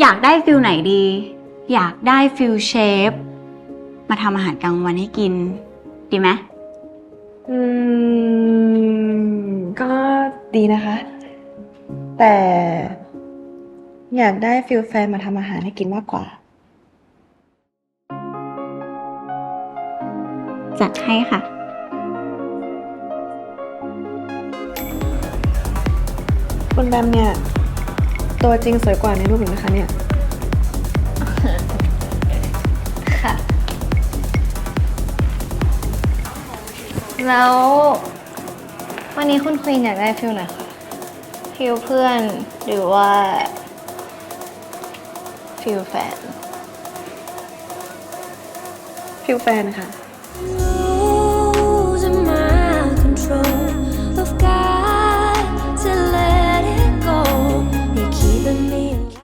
อยากได้ฟิลไหนดี อยากได้ฟิลเชฟ มาทำอาหารกลางวันให้กิน ดีไหมอืม ก็ดีนะคะ แต่ อยากได้ฟิลแฟนมาทำอาหารให้กินมากกว่า จัดให้ค่ะ คุณแบมเนี่ย ตัวจริงสวยกว่าในรูปอีกนะคะเนี่ย ค่ะ แล้ว วันนี้คุณควีนอยากได้ฟิลไหนคะฟิลเพื่อนหรือว่าฟิลแฟน ฟิลแฟนค่ะ